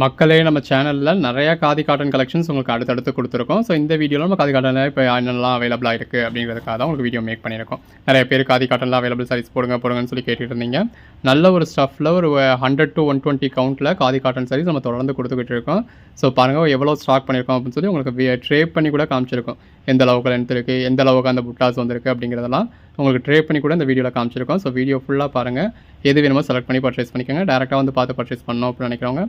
மக்களே நம்ம சேனலில் நிறைய காதி காட்டன் கலெக்ஷன்ஸ் உங்களுக்கு அடுத்தடுத்து கொடுத்துருக்கோம். ஸோ இந்த வீடியோவில் நம்ம காதி காட்டனில் இப்போ என்னெல்லாம் அவைலபிளாக இருக்குது அப்படிங்கிறதுக்காக தான் உங்களுக்கு வீடியோ மேக் பண்ணியிருக்கோம். நிறைய பேர் காதி காட்டனில் அவைலபிள் சாரீஸ் போடுங்க போடுங்கன்னு சொல்லி கேட்டுட்டு இருந்தீங்க. நல்ல ஒரு ஸ்டஃப்பில் ஒரு ஹண்ட்ரட் டு ஒன் டுவெண்ட்டி கவுண்ட்டில் காதி காட்டன் சாரீஸ் நம்ம தொடர்ந்து கொடுத்துக்கிட்டு இருக்கோம். ஸோ பாருங்கள் எவ்வளோ ஸ்டாக் பண்ணியிருக்கோம் அப்படின்னு சொல்லி உங்களுக்கு ட்ரேப் பண்ணி கூட காமிச்சிருக்கோம். எந்த அளவுக்கு லென்த் இருக்குது எந்த அளவுக்கு அந்த புட்டாஸ் வந்திருக்கு அப்படிங்கிறதெல்லாம் உங்களுக்கு ட்ரேப் பண்ணி கூட இந்த வீடியோவில் காமிச்சிருக்கோம். ஸோ வீடியோ ஃபுல்லாக பாருங்கள் எது வேணுமோ செலக்ட் பண்ணி பர்ச்சேஸ் பண்ணிக்கோங்க. டேரெக்டாக வந்து பார்த்து பர்ச்சேஸ் பண்ணோம் அப்படின்னு நினைக்கிறவங்க.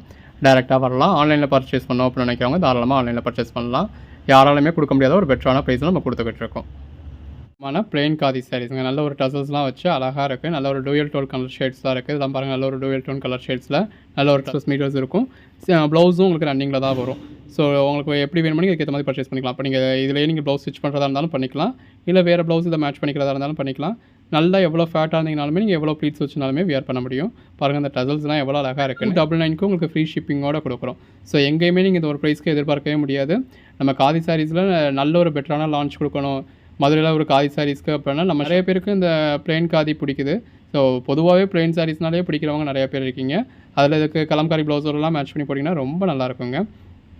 டேரெக்டாக வரலாம். ஆன்லைனில் பர்ச்சேஸ் பண்ணோம் அப்படின்னு நினைக்கிறவங்க தாராளமாக ஆன்லைனில் பர்ச்சேஸ் பண்ணலாம். யாராலுமே கொடுக்க முடியாத ஒரு பெட்டரான ப்ரைஸில் நம்ம கொடுத்துக்கிட்டு இருக்கோம். ஆனால் பிளெயின் காதி சாரீஸுங்க நல்ல ஒரு டசல்ஸ்லாம் வச்சு அழகாக இருக்குது நல்ல ஒரு டூயல் டோல் கலர் ஷேட்ஸ்லாம் இருக்குது இதெல்லாம் பாருங்கள் நல்ல ஒரு டூயல் டோன் கலர் ஷேட்ஸில் நல்ல ஒரு டசல்ஸ் மீட்டர்ஸ் இருக்கும். ப்ளவுஸும் உங்களுக்கு ரன்னிங்கில் தான் வரும். ஸோ உங்களுக்கு எப்படி வேணுமோ நீங்கள் ஏற்ற மாதிரி பர்ச்சேஸ் பண்ணிக்கலாம். இப்போ நீங்கள் இதிலேயே நீங்கள் ப்ளவுஸ் ஸ்டிச் பண்ணுறதா இருந்தாலும் பண்ணிக்கலாம். இல்லை வேறு ப்ளவுஸ் இதை மேட்ச் பண்ணிக்கிறதா இருந்தாலும் பண்ணிக்கலாம். நல்லா எவ்வளோ ஃபேட்டாக இருந்தீங்கனாலுமே நீங்கள் எவ்வளோ ப்ளீட்ஸ் வச்சுனாலுமே வியர் பண்ண முடியும். பாருங்கள் அந்த டசல்ஸ்லாம் எவ்வளோ அழகாக இருக்குது டபுள் நைனுக்கு உங்களுக்கு ஃப்ரீ ஷிப்பிங்கோட கொடுக்குறோம். ஸோ எங்கேயுமே நீங்கள் இந்த ஒரு ப்ரைஸ்க்கு எதிர்பார்க்கவே முடியாது. நம்ம காதி சாரீஸில் நல்ல ஒரு பெட்டரான லான்ச் கொடுக்கணும். மதுரையில் ஒரு காதி சாரீஸ்க்கு அப்படின்னா நம்ம நிறைய பேருக்கு இந்த பிளெயின் காதி பிடிக்குது. ஸோ பொதுவாகவே பிளெயின் சாரீஸ்னாலே பிடிக்கிறவங்க நிறைய பேர் இருக்கீங்க. அதில் இதுக்கு கலம்காரி ப்ளவுஸோடலாம் மேட்ச் பண்ணி போட்டிங்கன்னா ரொம்ப நல்லா இருக்குங்க.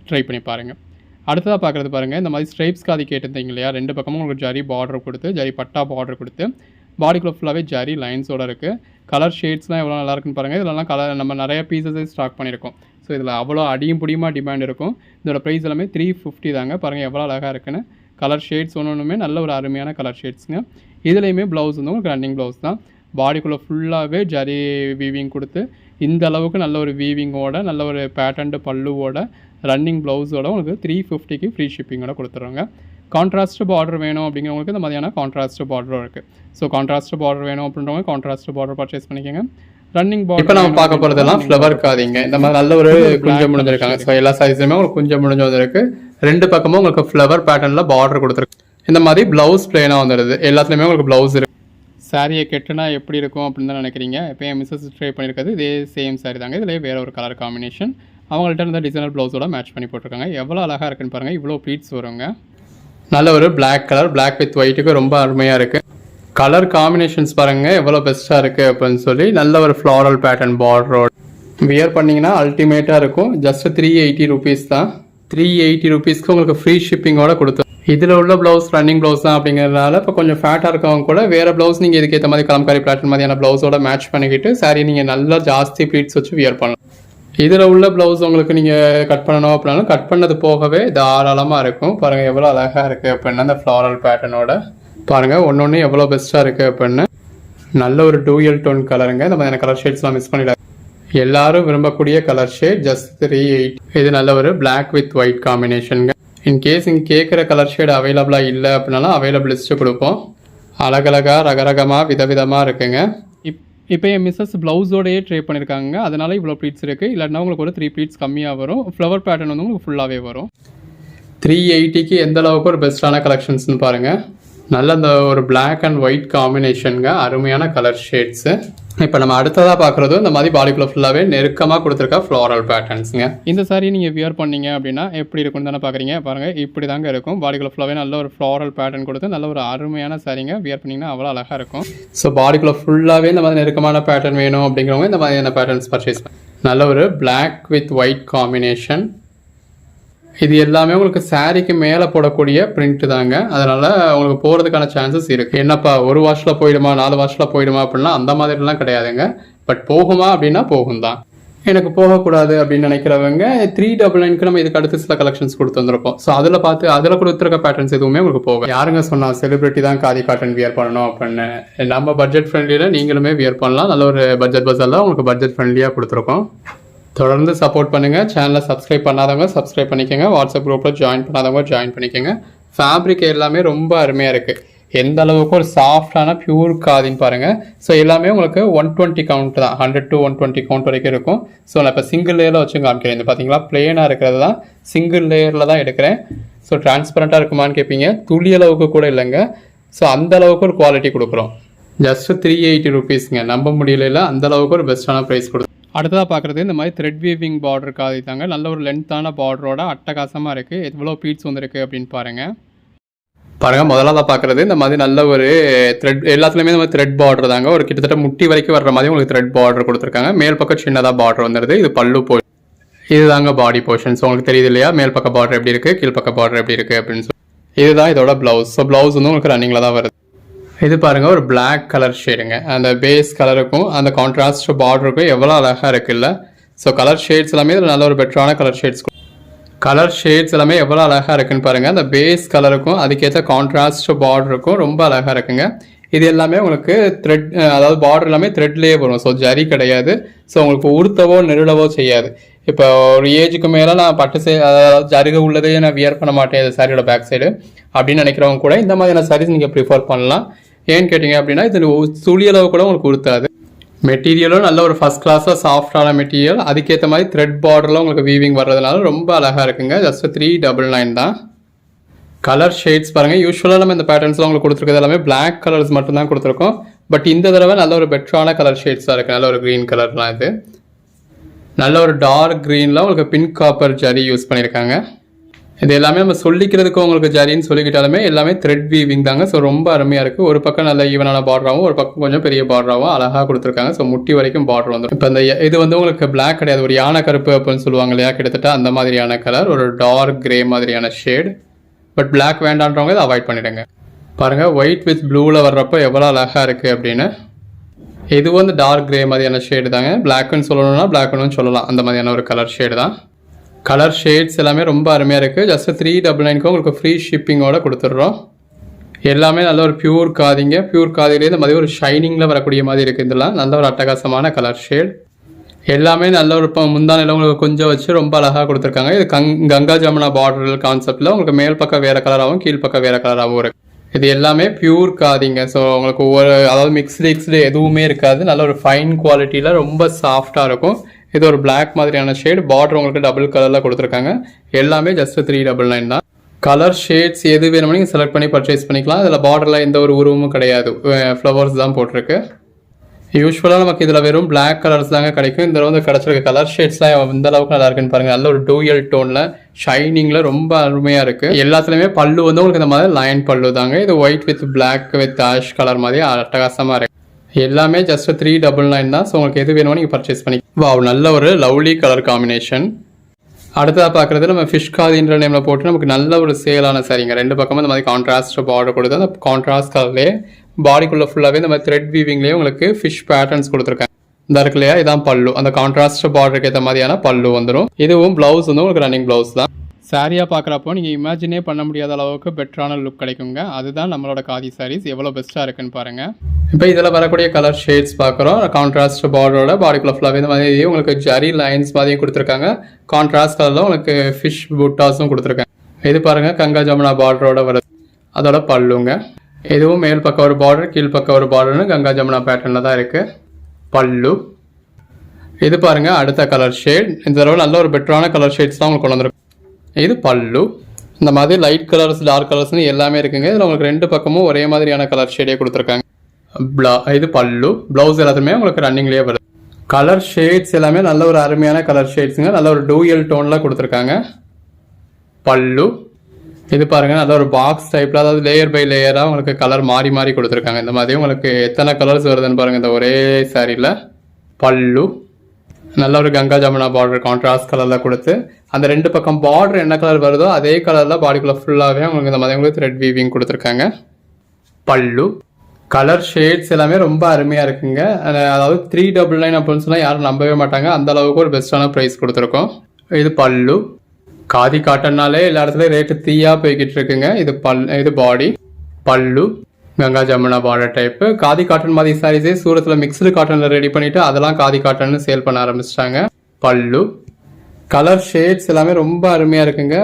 ட்ரை பண்ணி பாருங்கள் அடுத்ததாக பார்க்குறது பாருங்கள் இந்த மாதிரி ஸ்ட்ரைப்ஸ் காதி கேட்டிருந்தீங்க இல்லையா? ரெண்டு பக்கமும் உங்களுக்கு ஜரி பார்டர் கொடுத்து ஜரி பட்டா பார்டர் கொடுத்து பாடிக்குள்ளே ஃபுல்லாகவே ஜரி லைன்ஸோட இருக்குது கலர் ஷேட்ஸ்லாம் எவ்வளோ நல்லா இருக்குன்னு பாருங்கள் இதெல்லாம் கலர் நம்ம நிறைய பீசஸே ஸ்டாக் பண்ணியிருக்கோம். ஸோ இதில் அவ்வளோ அடியும் பிடியுமா டிமாண்ட் இருக்கும். இதோட ப்ரைஸ் எல்லாமே த்ரீ ஃபிஃப்டி தாங்க. பாருங்கள் எவ்வளோ அழகாக இருக்குன்னு. கலர் ஷேட்ஸ் ஒன்று ஒன்றுமே நல்ல ஒரு அருமையான கலர் ஷேட்ஸுங்க இதுலேயுமே ப்ளவுஸ் வந்து உங்களுக்கு ரன்னிங் ப்ளவுஸ் தான். பாடிக்குள்ளே ஃபுல்லாகவே ஜரி வீவிங் கொடுத்து இந்த அளவுக்கு நல்ல ஒரு வீவிங்கோட நல்ல ஒரு பேட்டர்ன்டு பல்லுவோட ரன்னிங் ப்ளவுஸோட உங்களுக்கு த்ரீ ஃபிஃப்டிக்கு ஃப்ரீ ஷிப்பிங்கோட கொடுத்துருவாங்க கான்ட்ராஸ்ட் பார்டர் வேணும் அப்படிங்கிறவங்களுக்கு இந்த மாதிரியான கான்ட்ராஸ்ட் பார்டரும் இருக்குது ஸோ கான்ட்ராஸ்ட் பார்டர் வேணும் அப்படின்றவங்க கான்ட்ராஸ்ட் பார்டர் பர்ச்சேஸ் பண்ணிக்கோங்க. ரன்னிங் பார்டர் இப்போ நம்ம பார்க்க போகிறதெல்லாம் ஃப்ளவர் காதிங்க இந்த மாதிரி நல்ல ஒரு குஞ்சம் முடிஞ்சிருக்காங்க. ஸோ எல்லா சைஸுமே உங்களுக்கு குஞ்சம் முடிஞ்சு வந்திருக்கு ரெண்டு பக்கமும் உங்களுக்கு ஃப்ளவர் பேட்டர்னில் பார்டர் கொடுத்துருக்கு. இந்த மாதிரி ப்ளவுஸ் பிளேனாக வந்துடுது எல்லாத்துலேயுமே உங்களுக்கு ப்ளவுஸ் இருக்கு. சாரியை கெட்டுனா எப்படி இருக்கும் அப்படின்னு தான் நினைக்கிறீங்க. இப்போ என் மிஸ்ஸஸ் ட்ரை பண்ணியிருக்கிறது இதே சேம் சாரி தாங்க. இதிலே வேற ஒரு கலர் காம்பினேஷன் அவங்கள்ட்ட இருந்த டிசைனர் ப்ளவுஸோட மேட்ச் பண்ணி போட்டிருக்காங்க. எவ்வளோ அழகாக இருக்குன்னு பாருங்கள் இவ்வளோ ப்ளீட்ஸ் வருங்க. நல்ல ஒரு பிளாக் கலர் பிளாக் வித் ஒயிட்டுக்கு ரொம்ப அருமையாக இருக்குது கலர் காம்பினேஷன்ஸ் பாருங்கள் எவ்வளோ பெஸ்ட்டாக இருக்குது அப்படின்னு சொல்லி நல்ல ஒரு ஃப்ளாரல் பேட்டர்ன் பார்டரோட வியர் பண்ணிங்கன்னா அல்டிமேட்டாக இருக்கும். ஜஸ்ட் த்ரீ எயிட்டி ருபீஸ் தான். த்ரீ எயிட்டி ருபீஸ்க்கு உங்களுக்கு ஃப்ரீ ஷிப்பிங்கோட கொடுத்து இதில் உள்ள ப்ளவுஸ் ரன்னிங் ப்ளவுஸ் தான் அப்படிங்கிறதுனால இப்போ கொஞ்சம் ஃபேட்டாக இருக்கவங்க கூட வேறு ப்ளவுஸ் நீங்கள் இதுக்கேற்ற மாதிரி கலம்காரி பேட்டர்ன் மாதிரியான ப்ளவுஸோட மேட்ச் பண்ணிக்கிட்டு சாரி நீங்கள் நல்லா ஜாஸ்தி ப்ளீட்ஸ் வச்சு வியர் பண்ணலாம். இதில் உள்ள ப்ளவுஸ் உங்களுக்கு நீங்கள் கட் பண்ணணும் அப்படின்னாலும் கட் பண்ணது போகவே தாராளமாக இருக்கும். பாருங்கள் எவ்வளோ அழகாக இருக்குது அப்படின்னா அந்த ஃப்ளாரல் பேட்டர்னோட பாருங்கள் ஒன்று ஒன்று எவ்வளோ பெஸ்ட்டாக இருக்குது அப்படின்னு. நல்ல ஒரு டூயல் டோன் கலருங்க இந்த மாதிரியான கலர் ஷேட்ஸ்லாம் மிஸ் பண்ணிடாது. எல்லாரும் விரும்பக்கூடிய colour shade just three eight இது நல்ல ஒரு பிளாக் வித் ஒயிட் காம்பினேஷனுங்க இன்கேஸ் இங்கே கேட்குற கலர் ஷேடு அவைலபிளாக இல்லை அப்படின்னாலும் அவைலபிள் லிஸ்ட்டு கொடுப்போம். அழகழகாக ரகரகமாக விதவிதமாக இருக்குங்க. இப் இப்போ என் மிஸ்ஸஸ் ப்ளவுஸோடையே ட்ரை பண்ணியிருக்காங்க அதனால் இவ்வளோ ப்ளீட்ஸ் இருக்குது இல்லைன்னா உங்களுக்கு ஒரு த்ரீ ப்ளீட்ஸ் கம்மியாக வரும். ஃப்ளவர் பேட்டர்ன் வந்து உங்களுக்கு ஃபுல்லாகவே வரும். த்ரீ எயிட்டிக்கு எந்த அளவுக்கு ஒரு பெஸ்ட்டான கலெக்ஷன்ஸ்னு பாருங்கள் நல்ல அந்த ஒரு பிளாக் அண்ட் ஒயிட் காம்பினேஷனுங்க அருமையான கலர் ஷேட்ஸு இப்போ நம்ம அடுத்ததாக பார்க்குறது இந்த மாதிரி பாடிக்குள்ள ஃபுல்லாகவே நெருக்கமாக கொடுத்துருக்க ஃப்ளாரல் பேட்டர்ன்ஸுங்க இந்த சாரி நீங்கள் வியர் பண்ணீங்க அப்படின்னா எப்படி இருக்கும்னு தானே பார்க்குறீங்க பாருங்கள் இப்படி தாங்க இருக்கும் பாடிக்குள்ள ஃபுல்லாகவே நல்ல ஒரு ஃப்ளாரல் பேட்டர்ன் கொடுத்து நல்ல ஒரு அருமையான சாரிங்க வியர் பண்ணிங்கன்னா அவ்வளோ அழகாக இருக்கும். ஸோ பாடிக்குள்ள ஃபுல்லாகவே இந்த மாதிரி நெருக்கமான பேட்டர்ன் வேணும் அப்படிங்கிறவங்க இந்த மாதிரியான பேட்டர்ன்ஸ் பர்ச்சேஸ் நல்ல ஒரு Black வித் ஒயிட் காம்பினேஷன் இது எல்லாமே உங்களுக்கு சாரிக்கு மேலே போடக்கூடிய பிரிண்ட் தாங்க. அதனால உங்களுக்கு போகிறதுக்கான சான்சஸ் இருக்குது என்னப்பா ஒரு வாஷில் போயிடுமா நாலு வாஷில் போயிடுமா அப்படின்னா அந்த மாதிரிலாம் கிடையாதுங்க. பட் போகுமா அப்படின்னா போகும் தான் எனக்கு போகக்கூடாது அப்படின்னு நினைக்கிறவங்க த்ரீ டபுள் நைனுக்கு நம்ம இதுக்கு அடுத்து சில கலெக்ஷன்ஸ் கொடுத்து வந்திருப்போம். ஸோ அதில் பார்த்து அதில் கொடுத்துருக்க பேட்டர்ன்ஸ் எதுவுமே உங்களுக்கு போகும் யாருங்க சொன்னா செலிபிரிட்டி தான் காதி காட்டன் வியர் பண்ணணும் அப்படின்னு. நம்ம பட்ஜெட் ஃப்ரெண்ட்லியில் நீங்களுமே வியர் பண்ணலாம். நல்ல ஒரு பட்ஜெட் பஸ்ஸெல்லாம் உங்களுக்கு பட்ஜெட் ஃப்ரெண்ட்லியாக கொடுத்துருக்கோம். தொடர்ந்து சப்போர்ட் பண்ணுங்கள் சேனலை சப்ஸ்கிரைப் பண்ணாதவங்க சப்ஸ்கிரைப் பண்ணிக்கோங்க. வாட்ஸ்அப் குரூப்பில் ஜாயின் பண்ணாதவங்க ஜாயின் பண்ணிக்கோங்க. ஃபேப்ரிக் எல்லாமே ரொம்ப அருமையாக இருக்குது எந்த அளவுக்கு ஒரு சாஃப்டான பியூர் காதின்னு பாருங்கள் ஸோ எல்லாமே உங்களுக்கு ஒன் டுவெண்ட்டி கவுண்ட் தான். Hundred to one twenty count வரைக்கும் இருக்கும். ஸோ நான் இப்போ சிங்கிள் லேயரில் வச்சு காமிக்கிறேன். இது பார்த்தீங்களா பிளேனாக இருக்கிறது தான். சிங்கிள் லேயரில் தான் எடுக்கிறேன். ஸோ டிரான்ஸ்பரண்ட்டாக இருக்குமான்னு கேட்பீங்க துளி அளவுக்கு கூட இல்லைங்க. ஸோ அந்த அளவுக்கு ஒரு குவாலிட்டி கொடுக்குறோம். ஜஸ்ட் த்ரீ எயிட்டி ருபீஸ்ங்க நம்ப முடியல அந்த அளவுக்கு ஒரு பெஸ்ட்டான ப்ரைஸ் கொடுக்கும் அடுத்ததாக பார்க்குறது இந்த மாதிரி த்ரெட் வீவிங் பார்டர் காதி தாங்க நல்ல ஒரு லென்த்தான பார்டரோட அட்டகாசமாக இருக்குது எவ்வளோ பீட்ஸ் வந்திருக்கு அப்படின்னு பாருங்கள் பாருங்கள் தான் பார்க்குறது இந்த மாதிரி நல்ல ஒரு த்ரெட் எல்லாத்துலேயுமே இந்த மாதிரி த்ரெட் பார்டர் தாங்க. ஒரு கிட்டத்தட்ட முட்டி வரைக்கும் வர்ற மாதிரி உங்களுக்கு த்ரெட் பார்டர் கொடுத்துருக்காங்க. மேல் பக்கம் சின்னதாக பார்டர் வந்துடுது இது பல்லு போ இதுதாங்க பாடி போர்ஷன்ஸ் உங்களுக்கு தெரியுது இல்லையா? மேல் பக்க பார்டர் எப்படி இருக்குது கீழ்ப்பக்க பார்டர் எப்படி இருக்குது அப்படின்னு சொல்லி. இதுதான் இதோட ப்ளவுஸ் ஸோ ப்ளவுஸ் வந்து உங்களுக்கு ரன்னிங்கில் தான் வருது. இது பாருங்க ஒரு பிளாக் கலர் ஷேடுங்க அந்த பேஸ் கலருக்கும் அந்த கான்ட்ராஸ்ட் பார்டருக்கும் எவ்வளோ அழகாக இருக்குல்ல? ஸோ கலர் ஷேட்ஸ் எல்லாமே இதில் நல்ல ஒரு பெட்டரான கலர் ஷேட்ஸ் கலர் ஷேட்ஸ் எல்லாமே எவ்வளோ அழகாக இருக்குன்னு பாருங்கள் அந்த பேஸ் கலருக்கும் அதுக்கேற்ற கான்ட்ராஸ்ட் பார்டருக்கும் ரொம்ப அழகாக இருக்குங்க. இது எல்லாமே உங்களுக்கு த்ரெட் அதாவது பார்டர் எல்லாமே த்ரெட்லேயே வரும். ஸோ ஜரி கிடையாது. ஸோ உங்களுக்கு உடுத்தவோ நெருடவோ செய்யாது. இப்போ ஒரு ஏஜுக்கு மேலே நான் பட்டு சே அதாவது ஜருக உள்ளதே நான் வியர் பண்ண மாட்டேன் இந்த சாரியோட பேக் சைடு அப்படின்னு நினைக்கிறவங்க கூட இந்த மாதிரியான சாரீஸ் நீங்கள் ப்ரிஃபர் பண்ணலாம். ஏன்னு கேட்டிங்க அப்படின்னா இது துளியளவு கூட உங்களுக்கு கொடுத்தாது மெட்டீரியலும் நல்ல ஒரு ஃபஸ்ட் கிளாஸில் சாஃப்டான மெட்டீரியல் அதுக்கேற்ற மாதிரி த்ரெட் பார்டரில் உங்களுக்கு வீவிங் வர்றதுனால ரொம்ப அழகாக இருக்குங்க. ஜஸ்ட் த்ரீ டபுள் நைன் தான். கலர் ஷேட்ஸ் பாருங்கள் யூஸ்வலாக நம்ம இந்த பேட்டர்ன்ஸ்லாம் உங்களுக்கு கொடுத்துருக்கிறது எல்லாமே பிளாக் கலர்ஸ் மட்டும்தான் கொடுத்துருக்கோம். பட் இந்த தடவை நல்ல ஒரு பெட்டரான கலர் ஷேட்ஸாக இருக்குது நல்ல ஒரு க்ரீன் கலர்லாம் இது. நல்ல ஒரு டார்க் க்ரீனில் உங்களுக்கு பிங்க் காப்பர் ஜரி யூஸ் பண்ணியிருக்காங்க இது எல்லாமே நம்ம சொல்லிக்கிறதுக்கு உங்களுக்கு ஜரின்னு சொல்லிக்கிட்டாலுமே எல்லாமே த்ரெட் வீவிங் தாங்க. ஸோ ரொம்ப அருமையாக இருக்குது ஒரு பக்கம் நல்ல ஈவனான பார்டராகவும் ஒரு பக்கம் கொஞ்சம் பெரிய பார்டராகவும் அழகாக கொடுத்துருக்காங்க. ஸோ முட்டி வரைக்கும் பார்டர் வந்துடும் இப்போ இந்த இது வந்து உங்களுக்கு பிளாக் கிடையாது. ஒரு யானை கருப்பு அப்படின்னு சொல்லுவாங்க இல்லையா? கிட்டத்தட்ட அந்த மாதிரியான கலர் ஒரு டார்க் கிரே மாதிரியான ஷேட் பட் பிளாக் வேண்டான்றவங்க இதை அவாய்ட் பண்ணிடுங்க. பாருங்கள் ஒயிட் வித் ப்ளூவில் வர்றப்போ எவ்வளோ அழகாக இருக்குது அப்படின்னு. இது வந்து டார்க் கிரே மாதிரியான ஷேடு தாங்க. பிளாக்குன்னு சொல்லணும்னா பிளாக்னு சொல்லலாம். அந்த மாதிரியான ஒரு கலர் ஷேடு தான். கலர் ஷேட்ஸ் எல்லாமே ரொம்ப அருமையாக இருக்குது ஜஸ்ட் த்ரீ டபுள் நைனுக்கு உங்களுக்கு ஃப்ரீ ஷிப்பிங்கோட கொடுத்துட்றோம் எல்லாமே நல்ல ஒரு பியூர் காதிங்க. பியூர் காதிலே இந்த மாதிரி ஒரு ஷைனிங்கில் வரக்கூடிய மாதிரி இருக்குது இதெல்லாம். நல்ல ஒரு அட்டகாசமான கலர் ஷேட் எல்லாமே நல்ல ஒரு இப்போ முந்தானையில் உங்களுக்கு கொஞ்சம் வச்சு ரொம்ப அழகாக கொடுத்துருக்காங்க. இது கங் கங்கா ஜமுனா பார்டர் கான்செப்டில் உங்களுக்கு மேல் பக்கம் வேறு கலராகவும் கீழ் பக்கம் வேறு கலராகவும் இருக்குது இது எல்லாமே பியூர் காதிங்க. ஸோ உங்களுக்கு ஒவ்வொரு அதாவது மிக்ஸ்டு எக்ஸ்டு எதுவுமே இருக்காது. நல்ல ஒரு ஃபைன் குவாலிட்டியில் ரொம்ப சாஃப்டாக இருக்கும். இது ஒரு பிளாக் மாதிரியான ஷேட் பார்டர் உங்களுக்கு டபுள் கலரில் கொடுத்துருக்காங்க. எல்லாமே ஜஸ்ட் த்ரீ டபுள் நைன் தான். கலர் ஷேட்ஸ் எது வேணுமோ நீங்கள் செலக்ட் பண்ணி பர்ச்சேஸ் பண்ணிக்கலாம். இதில் பார்டரில் எந்த ஒரு உருவமும் கிடையாது. ஃப்ளவர்ஸ் தான் போட்டிருக்கு. யூஸ்வலாக நமக்கு இதில் வெறும் பிளாக் கலர்ஸ் தாங்க கிடைக்கும். இந்த வந்து கிடச்சிருக்க கலர் ஷேட்ஸ்லாம் எந்த அளவுக்கு நல்லா இருக்குன்னு பாருங்க. நல்ல ஒரு டூயல் டோனில் ஷைனிங்கில் ரொம்ப அருமையாக இருக்குது எல்லாத்துலேயுமே பல்லு வந்து உங்களுக்கு இந்த மாதிரி லைன் பல்லு தாங்க. இது white with black with ash colour மாதிரி அட்டகாசமாக இருக்கு. எல்லாமே ஜஸ்ட் த்ரீ டபுள் நைன் தான். ஸோ உங்களுக்கு எது வேணுமோ நீங்கள் பர்ச்சேஸ் பண்ணி வா நல்ல ஒரு லவ்லி கலர் காம்பினேஷன் அடுத்ததாக பார்க்குறது நம்ம ஃபிஷ் காதின்ற நேமில் போட்டு நமக்கு நல்ல ஒரு சேலான சரிங்க ரெண்டு பக்கமும் இந்த மாதிரி கான்ட்ராஸ்ட் பார்டர் கொடுத்து அந்த கான்ட்ராஸ்ட் கலர்லேயே பாடிக்குள்ளே ஃபுல்லாகவே இந்த மாதிரி த்ரெட் வீவிங்லேயே உங்களுக்கு ஃபிஷ் பேட்டர்ன்ஸ் கொடுத்துருக்காங்க. இந்த இருக்கு இல்லையா? இதான் பல்லு. அந்த கான்ட்ராஸ்ட் பார்டருக்கு ஏற்ற மாதிரியான பல்லு வந்துடும் இதுவும் ப்ளவுஸ் வந்து உங்களுக்கு ரன்னிங் ப்ளவுஸ் தான். சாரியாக பார்க்குறப்போ நீங்கள் இமேஜினே பண்ண முடியாத அளவுக்கு பெட்டரான லுக் கிடைக்குங்க. அதுதான் நம்மளோட காதி சாரீஸ் எவ்வளோ பெஸ்ட்டாக இருக்குன்னு பாருங்கள் இப்போ இதில் வரக்கூடிய கலர் ஷேட்ஸ் பார்க்குறோம். கான்ட்ராஸ்ட் பார்டரோட பாடிக்குள்ள ஃபுல்லாகவே இந்த மாதிரி உங்களுக்கு ஜரி லைன்ஸ் மாதிரியும் கொடுத்துருக்காங்க. கான்ட்ராஸ்ட் கலரில் உங்களுக்கு ஃபிஷ் புட்டாஸும் கொடுத்துருக்காங்க. இது பாருங்கள் கங்கா ஜமுனா பார்டரோட வருது அதோட பல்லுங்க. இதுவும் மேல் பக்கம் ஒரு பார்டர் கீழ் பக்கம் ஒரு பார்டர்னு கங்கா ஜமுனா பேட்டர்னில் தான் இருக்குது பல்லு. இது பாருங்கள் அடுத்த கலர் ஷேட் இந்த தடவை நல்ல ஒரு பெட்டரான கலர் ஷேட்ஸ் தான் உங்களுக்கு கொண்டு வந்திருக்கு. இது பல்லு. இந்த மாதிரி லைட் கலர்ஸ் டார்க் கலர்ஸ்னு எல்லாமே இருக்குங்க. இதில் உங்களுக்கு ரெண்டு பக்கமும் ஒரே மாதிரியான கலர் ஷேடே கொடுத்துருக்காங்க. ப்ளா இது பல்லு. ப்ளவுஸ் எல்லாத்துமே உங்களுக்கு ரன்னிங்லேயே வருது. கலர் ஷேட்ஸ் எல்லாமே நல்ல ஒரு அருமையான கலர் ஷேட்ஸுங்க நல்ல ஒரு டூயல் டோனில் கொடுத்துருக்காங்க. பல்லு. இது பாருங்கள் நல்ல ஒரு பாக்ஸ் டைப்பில் அதாவது லேயர் பை லேயராக உங்களுக்கு கலர் மாறி மாறி கொடுத்துருக்காங்க. இந்த மாதிரி உங்களுக்கு எத்தனை கலர்ஸ் வருதுன்னு பாருங்கள் இந்த ஒரே சாரியில் பல்லு. நல்ல ஒரு கங்கா ஜமுனா பார்டர் கான்ட்ராஸ்ட் கலரில் கொடுத்து அந்த ரெண்டு பக்கம் பார்டர் என்ன கலர் வருதோ அதே கலரில் பாடிக்குள்ளே ஃபுல்லாகவே அவங்களுக்கு இந்த மாதிரி உங்களுக்கு த்ரெட் வீவிங் கொடுத்துருக்காங்க. பல்லு கலர் ஷேட்ஸ் எல்லாமே ரொம்ப அருமையாக இருக்குங்க. அதாவது த்ரீ டபுள் நைன் அப்படின்னு சொன்னால் யாரும் நம்பவே மாட்டாங்க. அந்த அளவுக்கு ஒரு பெஸ்ட்டான ப்ரைஸ் கொடுத்துருக்கோம். இது பல்லு. காதி காட்டன்னாலே எல்லா இடத்துலையும் ரேட்டு தீயாக போய்கிட்டு இருக்குங்க. இது பல் இது பாடி பல்லு. Ganga Jamuna border type khadi cotton மாதிரி சாரீஸே சூரத்தில் மிக்சடு காட்டனில் ரெடி பண்ணிவிட்டு அதெல்லாம் காதி காட்டன்னு சேல் பண்ண ஆரம்பிச்சிட்டாங்க. பல்லு. கலர் ஷேட்ஸ் எல்லாமே ரொம்ப அருமையாக இருக்குங்க.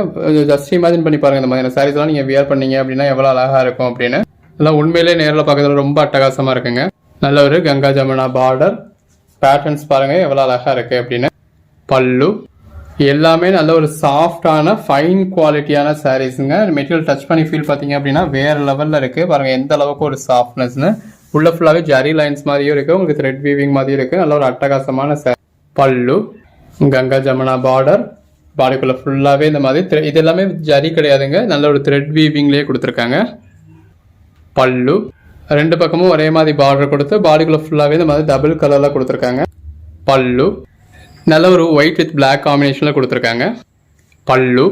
ஜஸ்ட் இமேஜின் பண்ணி பாருங்க இந்த மாதிரியான சாரீஸ்லாம் நீங்கள் வியர் பண்ணீங்க அப்படின்னா எவ்வளோ அழகாக இருக்கும் அப்படின்னு. எல்லாம் உண்மையிலே நேரில் பார்க்கறதுல ரொம்ப அட்டகாசமாக இருக்குங்க. நல்ல ஒரு கங்கா ஜமுனா பார்டர் பேட்டர்ன்ஸ் பாருங்கள் எவ்வளோ அழகாக இருக்குது அப்படின்னு. பல்லு. எல்லாமே நல்ல ஒரு சாஃப்டான ஃபைன் குவாலிட்டியான சாரீஸுங்க மெட்டீரியல் டச் பண்ணி ஃபீல் பார்த்தீங்க அப்படின்னா வேறு லெவலில் இருக்குது பாருங்கள் எந்த அளவுக்கு ஒரு சாஃப்ட்னஸ்னு உள்ள ஃபுல்லாகவே ஜரி லைன்ஸ் மாதிரியும் இருக்குது உங்களுக்கு த்ரெட் வீவிங் மாதிரியும் இருக்குது நல்ல ஒரு அட்டகாசமான சே பல்லு கங்கா ஜமுனா பார்டர் பாடிக்குள்ளே ஃபுல்லாகவே இந்த மாதிரி thre- இது எல்லாமே ஜரி கிடையாதுங்க. நல்ல ஒரு த்ரெட் வீவிங்லேயே கொடுத்துருக்காங்க. பல்லு ரெண்டு பக்கமும் ஒரே மாதிரி பார்டர் கொடுத்து பாடிக்குள்ளே ஃபுல்லாகவே இந்த மாதிரி டபுள் கலரில் கொடுத்துருக்காங்க. பல்லு நல்ல ஒரு ஒயிட் வித் பிளாக் காம்பினேஷனில் கொடுத்துருக்காங்க. பல்லு.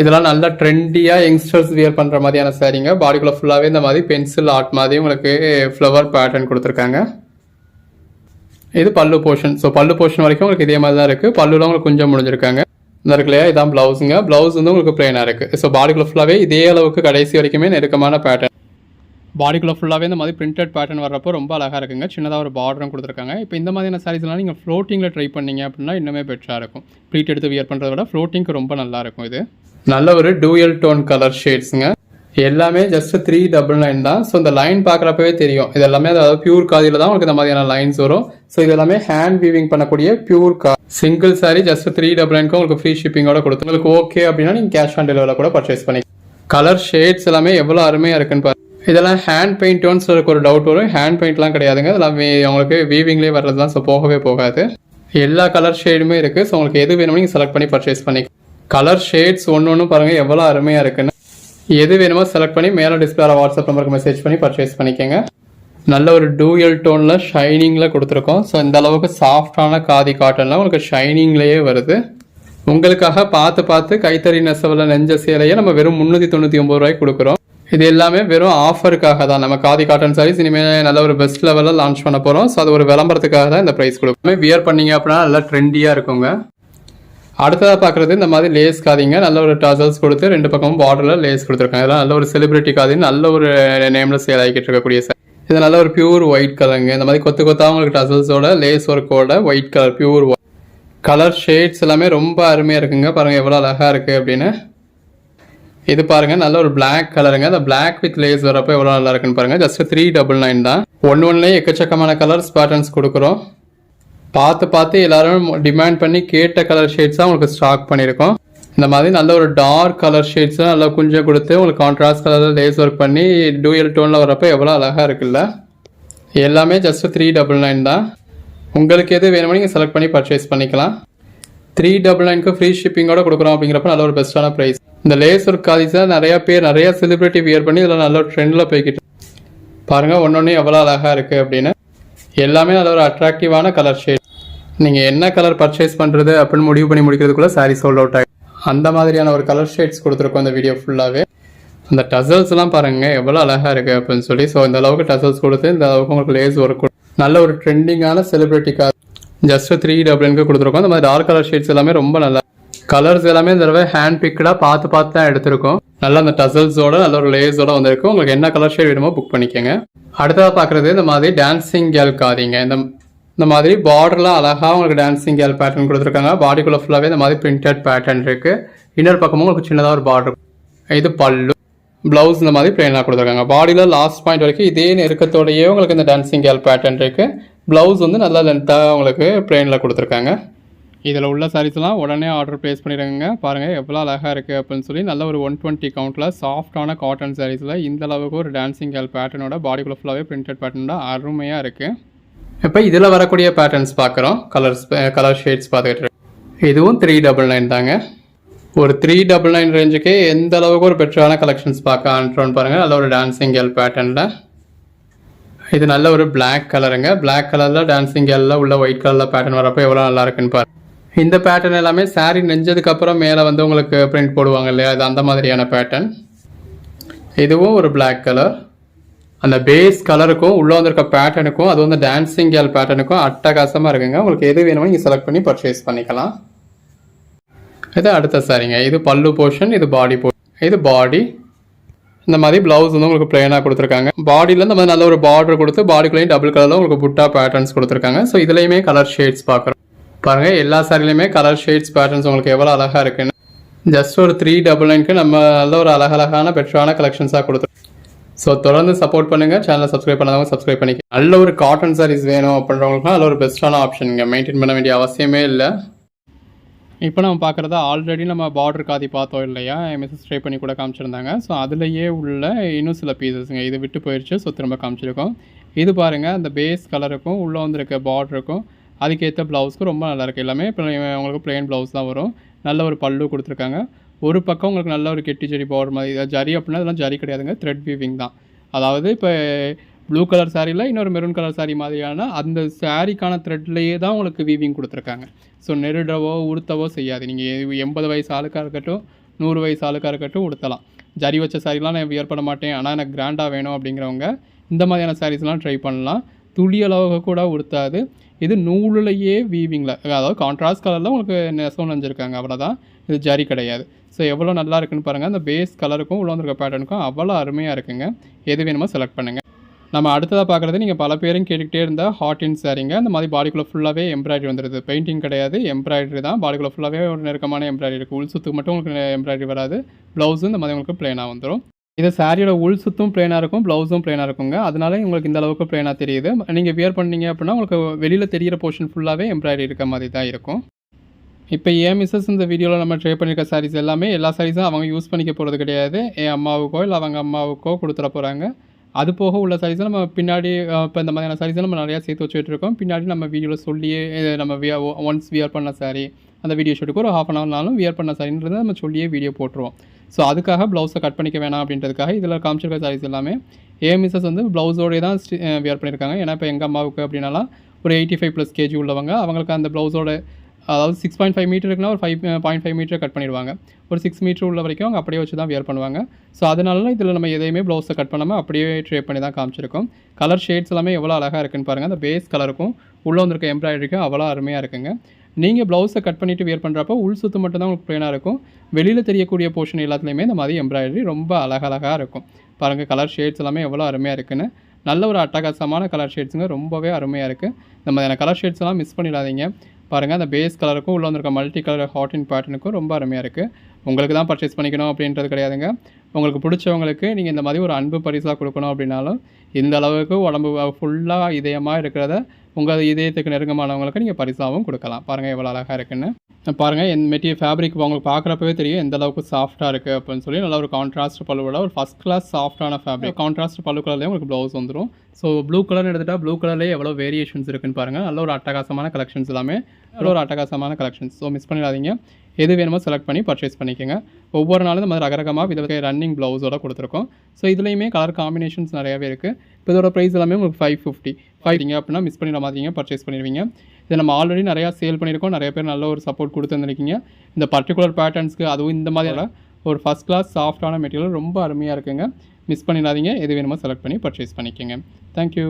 இதெல்லாம் நல்லா ட்ரெண்டியாக யங்ஸ்டர்ஸ் வியர் பண்ணுற மாதிரியான சாரீங்க பாடிக்குள்ளே ஃபுல்லாகவே இந்த மாதிரி பென்சில் ஆர்ட் மாதிரி உங்களுக்கு ஃப்ளவர் பேட்டர்ன் கொடுத்துருக்காங்க. இது பல்லு போர்ஷன் ஸோ பல்லு போர்ஷன் வரைக்கும் உங்களுக்கு இதே மாதிரி தான் இருக்குது பல்லுலாம் உங்களுக்கு கொஞ்சம் முடிஞ்சிருக்காங்க. இந்த இருக்கு இல்லையா? இதான் ப்ளவுஸுங்க ப்ளவுஸ் வந்து உங்களுக்கு பிளெயினாக இருக்குது ஸோ பாடிக்குள்ளே ஃபுல்லாகவே இதே அளவுக்கு கடைசி வரைக்குமே நெருக்கமான பேட்டர்ன் பாடிக்குள்ளே ஃபுல்லாகவே இந்த மாதிரி பிரிண்டட் பேட்டர்ன் வர்றப்போ ரொம்ப அழகாக இருக்குங்க. சின்னதாக ஒரு பார்டரும் கொடுத்துருக்காங்க. இப்போ இந்த மாதிரியான சாரீஸ்லாம் நீங்கள் ஃப்ளோட்டிங்கில் ட்ரை பண்ணீங்க அப்படின்னா இன்னுமே பெட்டராக இருக்கும். ப்ளீட் எடுத்து வியர் பண்ணுறத விட ஃப்ளோட்டிங்க்கு ரொம்ப நல்லா இருக்கும் இது. நல்ல ஒரு டூயல் டோன் கலர் ஷேட்ஸுங்க எல்லாமே ஜஸ்ட் த்ரீ டபுள் நைன் தான். ஸோ இந்த லைன் பார்க்குறப்பவே தெரியும். இது எல்லாமே அதாவது பியூர் காதியில் தான் உங்களுக்கு இந்த மாதிரியான லைன்ஸ் வரும். ஸோ இது எல்லாமே ஹேண்ட் வீவிங் பண்ணக்கூடிய பியூர் கா single sari just three double நைனுக்கு உங்களுக்கு ஃப்ரீ ஷிப்பிங்கோட கொடுத்து உங்களுக்கு ஓகே அப்படின்னா நீங்கள் கேஷ் ஆன் டெலிவரியில் கூட பர்ச்சேஸ் பண்ணி கலர் ஷேட்ஸ் எல்லாமே எவ்வளோ அருமையாக இருக்குன்னு பாரு இதெல்லாம் ஹேண்ட் பெயிண்டோன்னு சொல்லிருக்கு ஒரு டவுட் வரும். ஹேண்ட் பெயிண்ட்லாம் கிடையாதுங்க. இதெல்லாம் உங்களுக்கு வீவிங்லேயே வர்றது தான். ஸோ போகவே போகாது. எல்லா கலர் ஷேடுமே இருக்குது ஸோ உங்களுக்கு எது வேணுமோ நீங்கள் செலக்ட் பண்ணி பர்ச்சேஸ் பண்ணி கலர் ஷேட்ஸ் ஒன்று ஒன்று பாருங்கள் எவ்வளோ அருமையாக இருக்குன்னு. எது வேணுமோ செலக்ட் பண்ணி மேலே டிஸ்பிளேல வாட்ஸ்அப் நம்பருக்கு மெசேஜ் பண்ணி பர்ச்சேஸ் பண்ணிக்கோங்க. நல்ல ஒரு டூயல் டோனில் ஷைனிங்கில் கொடுத்துருக்கோம். ஸோ இந்த அளவுக்கு சாஃப்டான காதி காட்டன்லாம் உங்களுக்கு ஷைனிங்லேயே வருது. உங்களுக்காக பார்த்து பார்த்து கைத்தறி நெசவில் நெஞ்ச சேலையை நம்ம வெறும் முந்நூற்றி தொண்ணூற்றி ஒம்பது ரூபாய்க்கு கொடுக்குறோம். இது எல்லாமே வெறும் ஆஃபருக்காக தான். நம்ம காதி காட்டன் சாரீஸ் இனிமேல் நல்ல ஒரு பெஸ்ட் லெவலில் லான்ச் பண்ண போகிறோம் ஸோ அது ஒரு விளம்பரத்துக்காக தான் இந்த ப்ரைஸ் கொடுக்குறோம் வியர் பண்ணீங்க அப்படின்னா நல்லா ட்ரெண்டியாக இருக்குங்க. அடுத்ததாக பார்க்குறது இந்த மாதிரி லேஸ் காதிங்க. நல்ல ஒரு டசல்ஸ் கொடுத்து ரெண்டு பக்கமும் பார்டரில் லேஸ் கொடுத்துருக்காங்க. இதெல்லாம் நல்ல ஒரு செலிபிரிட்டி காதி நல்ல ஒரு நேமில் சேல் ஆகிக்கிட்டு இருக்கக்கூடிய சார் இது நல்ல ஒரு பியூர் ஒயிட் கலருங்க இந்த மாதிரி கொத்து கொத்தாக உங்களுக்கு டசல்ஸோட lace ஒர்க்கோட white colour pure colour shades எல்லாமே ரொம்ப அருமையாக இருக்குங்க. பாருங்கள் எவ்வளோ அழகாக இருக்குது அப்படின்னு. இது பாருங்க நல்ல ஒரு பிளாக் கலருங்க அந்த பிளாக் வித் லேஸ் வரப்போ எவ்வளோ நல்லா இருக்குன்னு பாருங்க. ஜஸ்ட் த்ரீ டபுள் நைன் தான். ஒன்று ஒன்றுலேயே எக்கச்சக்கமான கலர்ஸ் பேட்டர்ன்ஸ் கொடுக்குறோம். பார்த்து பார்த்து எல்லாரும் டிமாண்ட் பண்ணி கேட்ட கலர் ஷேட்ஸ் தான் உங்களுக்கு ஸ்டாக் பண்ணியிருக்கோம். இந்த மாதிரி நல்ல ஒரு டார்க் கலர் ஷேட்ஸ் நல்லா கொஞ்சம் கொடுத்து உங்களுக்கு கான்ட்ராஸ்ட் கலரில் லேஸ் ஒர்க் பண்ணி டூயல் டோனில் வரப்போ எவ்வளோ அழகாக இருக்குல்ல. எல்லாமே ஜஸ்ட் த்ரீ டபுள் நைன் தான். உங்களுக்கு எது வேணுமோ நீங்கள் செலக்ட் பண்ணி பர்ச்சேஸ் பண்ணிக்கலாம். த்ரீ டபுள் நைனுக்கு ஃப்ரீ ஷிப்பிங்கோட கொடுக்குறோம் அப்படிங்கிறப்ப நல்ல ஒரு பெஸ்ட்டான ப்ரைஸ் இந்த லேஸ் ஒர்க் தான் நிறையா பேர் நிறையா செலிப்ரிட்டி வியர் பண்ணி இதில் நல்ல ஒரு ட்ரெண்டில் போய்கிட்டு பாருங்க ஒன்னொன்று எவ்வளோ அழகாக இருக்குது அப்படின்னு. எல்லாமே நல்ல ஒரு அட்ராக்டிவான கலர் ஷேட் நீங்கள் என்ன கலர் பர்ச்சேஸ் பண்ணுறது அப்படின்னு முடிவு பண்ணி முடிக்கிறதுக்குள்ளே சாரி சோல்ட் அவுட் ஆகிடும் அந்த மாதிரியான ஒரு கலர் ஷேட்ஸ் கொடுத்துருக்கோம் இந்த வீடியோ ஃபுல்லாகவே அந்த டசல்ஸ்லாம் பாருங்கள் பாருங்க எவ்வளோ அழகாக இருக்குது அப்படின்னு சொல்லி. ஸோ இந்த அளவுக்கு டசல்ஸ் கொடுத்து இந்த அளவுக்கு உங்களுக்கு லேஸ் ஒர்க் நல்ல ஒரு ட்ரெண்டிங்கான செலிப்ரிட்டி கார் ஜஸ்ட் த்ரீ டபுள்னுக்கு கொடுத்துருக்கோம். அந்த மாதிரி டார்க் கலர் ஷேட்ஸ் எல்லாமே ரொம்ப நல்லா கலர்ஸ் எல்லாமே இந்த தடவை ஹேண்ட் பிக்டாக பார்த்து பார்த்து தான் எடுத்திருக்கோம். நல்ல அந்த டசல்ஸோட நல்ல ஒரு லேஸோட வந்திருக்கு. உங்களுக்கு என்ன கலர் ஷேட் வேணுமோ புக் பண்ணிக்கோங்க. அடுத்ததாக பார்க்குறது இந்த மாதிரி டான்சிங் கேல் காதிங்க இந்த இந்த மாதிரி பார்டர்லாம் அழகாக உங்களுக்கு டான்சிங் கேல் பேட்டர்ன் கொடுத்துருக்காங்க. பாடிக்குள்ளே ஃபுல்லாகவே இந்த மாதிரி பிரிண்டட் பேட்டர்ன் இருக்குது இன்னொரு பக்கமும் உங்களுக்கு சின்னதாக ஒரு பார்டர் இது பல்லு. ப்ளவுஸ் இந்த மாதிரி பிளெயினாக கொடுத்துருக்காங்க. பாடியில் லாஸ்ட் பாயிண்ட் வரைக்கும் இதே நெருக்கத்தோடயே உங்களுக்கு இந்த டான்சிங் கேல் பேட்டர்ன் இருக்குது ப்ளவுஸ் வந்து நல்லா லென்த்தாக உங்களுக்கு பிளெயினில் கொடுத்துருக்காங்க. இதில் உள்ள சாரீஸ்லாம் உடனே ஆர்டர் ப்ளேஸ் பண்ணிடுங்க பாருங்கள் எவ்வளோ அழகாக இருக்குது அப்படின்னு சொல்லி நல்ல ஒரு ஒன் டுவெண்ட்டி கவுண்ட்டில் சாஃப்டான காட்டன் சாரீஸில் இந்த அளவுக்கு ஒரு டான்சிங் கேல் பேட்டர்னோட பாடிக்குள்ள ஃபுல்லாகவே பிரிண்டட் பேட்டர்னோட அருமையாக இருக்குது இப்போ இதில் வரக்கூடிய பேட்டர்ன்ஸ் பார்க்குறோம். கலர்ஸ் கலர் ஷேட்ஸ் பார்த்துக்கிட்டு இதுவும் த்ரீ டபுள் நைன் தாங்க. ஒரு த்ரீ டபுள் நைன் ரேஞ்சுக்கு எந்த அளவுக்கு ஒரு பெட்டரான கலெக்ஷன்ஸ் பார்க்க ஆன்ட்ரோன்னு பாருங்கள் நல்ல ஒரு டான்சிங் கேல் பேட்டர்னில் இது நல்ல ஒரு பிளாக் கலருங்க பிளாக் கலரில் டான்சிங் கேலில் உள்ள ஒயிட் கலரில் பேட்டர்ன் வரப்போ எவ்வளோ நல்லா இருக்குன்னு பாருங்க. இந்த பேட்டர்ன் எல்லாமே சாரீ நெஞ்சதுக்கப்புறம் மேலே வந்து உங்களுக்கு பிரிண்ட் போடுவாங்க இல்லையா? இது அந்த மாதிரியான பேட்டர்ன் இதுவும் ஒரு பிளாக் கலர் அந்த பேஸ் கலருக்கும் உள்ளே வந்திருக்க பேட்டர்னுக்கும் அது வந்து டான்ஸிங் கேல் பேட்டர்னுக்கும் அட்டகாசமாக இருக்குங்க. உங்களுக்கு எது வேணுமோ நீங்கள் செலக்ட் பண்ணி பர்ச்சேஸ் பண்ணிக்கலாம். இது அடுத்த சாரிங்க இது பல்லு போர்ஷன் இது பாடி போ இது பாடி இந்த மாதிரி ப்ளவுஸ் வந்து உங்களுக்கு பிளெயினாக கொடுத்துருக்காங்க. பாடியில் இந்த மாதிரி நல்ல ஒரு பார்டர் கொடுத்து பாடிக்குள்ளேயும் டபுள் கலரில் உங்களுக்கு புட்டா பேட்டர்ன்ஸ் கொடுத்துருக்காங்க. ஸோ இதுலேயுமே கலர் ஷேட்ஸ் பார்க்குறோம். பாருங்கள் எல்லா சாரிலையுமே கலர் ஷேட்ஸ் பேட்டர்ன்ஸ் உங்களுக்கு எவ்வளோ அழகாக இருக்குன்னு. ஜஸ்ட் ஒரு த்ரீ டபுள் நைனுக்கு நம்ம நல்ல ஒரு அழகழகான பெட்டரான கலெக்ஷன்ஸாக கொடுத்துருக்கோம். ஸோ தொடர்ந்து சப்போர்ட் பண்ணுங்க. சேனலை சப்ஸ்கிரைப் பண்ணாதவங்க சப்ஸ்கிரைப் பண்ணிக்க. நல்ல ஒரு காட்டன் சாரீஸ் வேணும் அப்படின்றவங்களுக்கு நல்ல ஒரு பெஸ்ட்டான ஆப்ஷனுங்க மெயின்டைன் பண்ண வேண்டிய அவசியமே இல்லை. இப்போ நம்ம பார்க்குறது ஆல்ரெடி நம்ம பார்டர் காதி பார்த்தோம் இல்லையா? மெசேஜ் ட்ரை பண்ணி கூட காமிச்சிருந்தாங்க. ஸோ அதுலேயே உள்ள இன்னும் சில பீசஸ்ங்க இது விட்டு போயிடுச்சு ஸோ திரும்ப காமிச்சிருக்கோம். இது பாருங்கள் அந்த பேஸ் கலருக்கும் உள்ளே வந்திருக்க பார்டருக்கும் அதுக்கேற்ற ப்ளவுஸ்க்கு ரொம்ப நல்லாயிருக்கு. எல்லாமே இப்போ உங்களுக்கு ப்ளைன் ப்ளவுஸ் தான் வரும். நல்ல ஒரு பல்லு கொடுத்துருக்காங்க. ஒரு பக்கம் உங்களுக்கு நல்ல ஒரு கெட்டி ஜரி போடுற மாதிரி ஜரி அப்படின்னா இதெல்லாம் ஜரி கிடையாதுங்க. த்ரெட் வீவிங் தான். அதாவது இப்போ ப்ளூ கலர் சாரியில் இன்னொரு மெரூன் கலர் சாரி மாதிரியான அந்த சாரீக்கான த்ரெட்லேயே தான் உங்களுக்கு வீவிங் கொடுத்துருக்காங்க. ஸோ நெருடவோ உடுத்தவோ செய்யாது. நீங்கள் எண்பது வயசு ஆளுக்காக இருக்கட்டும் நூறு வயசு ஆளுக்காக இருக்கட்டும் உடுத்தலாம். ஜரி வச்ச சாரிலாம் நான் வியர் பண்ண மாட்டேன். ஆனால் எனக்கு கிராண்டாக வேணும் அப்படிங்கிறவங்க இந்த மாதிரியான சாரீஸ்லாம் ட்ரை பண்ணலாம். துளி கூட உடுத்தாது. இது நூலுலையே வீவிங்கில் அதாவது கான்ட்ராஸ்ட் கலரில் உங்களுக்கு நெசவு நெஞ்சிருக்காங்க அவ்வளோதான் இது ஜரி கிடையாது. ஸோ எவ்வளோ நல்லா இருக்குன்னு பாருங்கள் அந்த பேஸ் கலருக்கும் உள்ள வந்திருக்க பேட்டர்னுக்கும் அவ்வளோ அருமையாக இருக்குங்க. எது வேணுமோ செலக்ட் பண்ணுங்கள் நம்ம அடுத்ததாக பார்க்குறது நீங்கள் பல பேரும் கேட்டுக்கிட்டே இருந்தால் ஹாட்டின் இன் சாரீங்க அந்த மாதிரி பாடிக்குள்ளே ஃபுல்லாகவே எம்ப்ராய்டரி வந்துடுது பெயிண்டிங் கிடையாது. எம்ப்ராய்டரி தான். பாடிக்குள்ளே ஃபுல்லாகவே ஒரு நெருக்கமான எம்ப்ராய்டரி இருக்குது உள் சுத்துக்கு மட்டும் உங்களுக்கு எம்ப்ராய்டரி வராது. ப்ளவுஸும் இந்த மாதிரி உங்களுக்கு பிளேனாக வந்துடும் இது சாரியோட உள் சுத்தும் பிளேனாக இருக்கும் ப்ளவுஸும் பிளேனாக இருக்குங்க. அதனால உங்களுக்கு இந்த அளவுக்கு பிளேனாக தெரியுது. நீங்கள் வியர் பண்ணீங்க அப்படின்னா உங்களுக்கு வெளியில் தெரியிற போர்ஷன் ஃபுல்லாகவே எம்ப்ராய்டரி இருக்க மாதிரி தான் இருக்கும். இப்போ ஏன் மிஸ்ஸஸ் இந்த வீடியோவில் நம்ம ட்ரை பண்ணியிருக்க சாரீஸ் எல்லாமே எல்லா சாரீஸும் அவங்க யூஸ் பண்ணிக்க போகிறது கிடையாது. என் அம்மாவுக்கோ இல்லை அவங்க அம்மாவுக்கோ கொடுத்துட போகிறாங்க அது போக உள்ள சாரீஸை நம்ம பின்னாடி இப்போ இந்த மாதிரியான சாரீஸை நம்ம நிறையா சேர்த்து வச்சுட்டு இருக்கோம். பின்னாடி நம்ம வீடியோவில் சொல்லியே நம்ம விய ஒன்ஸ் வியர் பண்ண சாரீ அந்த வீடியோ ஷூட்டுக்கு ஒரு ஹாஃப் அன் ஹவர்னாலும் வியர் பண்ண சாரின்றதை நம்ம சொல்லியே வீடியோ போட்டுருவோம். ஸோ அதுக்காக ப்ளவுஸை கட் பண்ணிக்க வேணாம் அப்படின்றதுக்காக இதில் காமிச்சிருக்க சாரீஸ் எல்லாமே. ஏ மிஸ்ஸஸ் வந்து ப்ளவுஸோடய தான் வியர் பண்ணியிருக்காங்க ஏன்னா இப்போ எங்கள் அம்மாவுக்கு அப்படின்னாலாம் ஒரு எயிட்டி ஃபைவ் ப்ளஸ் கேஜி உள்ளவங்க அவங்களுக்கு அந்த ப்ளவுஸோட அதாவது சிக்ஸ் பாயிண்ட் ஃபைவ் மீட்டர் இருக்குன்னா ஒரு five point five metre cut பண்ணிடுவாங்க. ஒரு சிக்ஸ் மீட்டர் உள்ள வரைக்கும் அவங்க அப்படியே வச்சு தான் வியர் பண்ணுவாங்க. ஸோ அதனால இதில் நம்ம எதையுமே ப்ளவுஸை கட் பண்ணாமல் அப்படியே ட்ரே பண்ணி தான் காமிச்சிருக்கோம். கலர் ஷேட்ஸ் எல்லாமே எவ்வளோ அழகாக இருக்குன்னு பாருங்கள் அந்த பேஸ் கலருக்கும் உள்ளே வந்திருக்க எம்ப்ராய்டரிக்கும் அவ்வளோ அருமையாக இருக்குங்க. நீங்கள் ப்ளவுஸை கட் பண்ணிவிட்டு வியர் பண்ணுறப்போ உள் சுற்று மட்டும் தான் உங்களுக்கு ப்ளைனாக இருக்கும். வெளியில் தெரியக்கூடிய போர்ஷன் எல்லாத்துலேயுமே இந்த மாதிரி எம்ப்ராய்டரி ரொம்ப அழகழகாக இருக்கும். பாருங்கள் கலர் ஷேட்ஸ் எல்லாமே எவ்வளோ அருமையாக இருக்குன்னு. நல்ல ஒரு அட்டகாசமான கலர் ஷேட்ஸுங்க ரொம்பவே அருமையாக இருக்குது இந்த மாதிரியான கலர் ஷேட்ஸ் எல்லாம் மிஸ் பண்ணிடாதீங்க. பாருங்கள் அந்த பேஸ் கலருக்கும் உள்ளே வந்திருக்க மல்டி கலர் ஹாட் இன் பேட்டர்னுக்கும் ரொம்ப அருமையாக இருக்குது உங்களுக்கு தான் பர்ச்சேஸ் பண்ணிக்கணும் அப்படின்றது கிடையாதுங்க. உங்களுக்கு பிடிச்சவங்களுக்கு நீங்கள் இந்த மாதிரி ஒரு அன்பு பரிசாக கொடுக்கணும் அப்படின்னாலும் இந்த அளவுக்கு உடம்பு ஃபுல்லாக இதயமாக இருக்கிறத உங்கள் இதயத்துக்கு நெருங்கமானவங்களுக்கு நீங்கள் பரிசாகவும் கொடுக்கலாம். பாருங்கள் எவ்வளோ அழகாக இருக்குன்னு. பாருங்கள் என் மெட்டீரியல் ஃபேப்ரிக் உங்களுக்கு பார்க்குறப்பவே தெரியும் எந்த அளவுக்கு சாஃப்ட்டாக இருக்குது அப்படின்னு சொல்லி. நல்லா ஒரு கான்ட்ராஸ்ட் பல்லுவோட ஒரு ஃபஸ்ட் கிளாஸ் சாஃப்ட்டான ஃபேப்ரிக் கான்ட்ராஸ்ட் பல்லு கலர்லேயே உங்களுக்கு ப்ளவுஸ் வந்துடும் ஸோ ப்ளூ கலர்னு எடுத்துகிட்டா ப்ளூ கலர்லேயே எவ்வளோ வேரியேஷன்ஸ் இருக்குன்னு பாருங்கள் நல்ல ஒரு அட்டகாசமான கலெக்ஷன்ஸ் எல்லாமே. நல்ல ஒரு அட்டகாசமான கலெக்ஷன்ஸ் ஸோ மிஸ் பண்ணிடாதீங்க. எது வேணுமோ செலக்ட் பண்ணி பர்ச்சேஸ் பண்ணிக்கோங்க. ஒவ்வொரு நாளும் இந்த மாதிரி ரகரகமாக வித வித ரன்னிங் ப்ளவுஸோட கொடுத்துருக்கோம். ஸோ இதுலேயுமே கலர் காம்பினேஷன்ஸ் நிறையாவே இருக்குது இப்போ இதோட ப்ரைஸ் எல்லாமே உங்களுக்கு ஃபைவ் ஃபிஃப்டி ஃபைவ் அப்படின்னா மிஸ் பண்ணிட மாதிரிங்க பர்ச்சேஸ் பண்ணிடுவீங்க. இதை நம்ம ஆல்ரெடி நிறையா சேல் பண்ணியிருக்கோம். நிறைய பேர் நல்ல ஒரு சப்போர்ட் கொடுத்துருந்துருக்கீங்க. இந்த பர்டிகுலர் பேட்டர்ன்ஸ்க்கு அதுவும் இந்த மாதிரியான ஒரு ஃபஸ்ட் கிளாஸ் சாஃப்டான மெட்டீரியல் ரொம்ப அருமையாக இருக்குங்க. மிஸ் பண்ணிடாதீங்க. எது வேணுமோ செலக்ட் பண்ணி பர்ச்சேஸ் பண்ணிக்கோங்க. தேங்க்யூ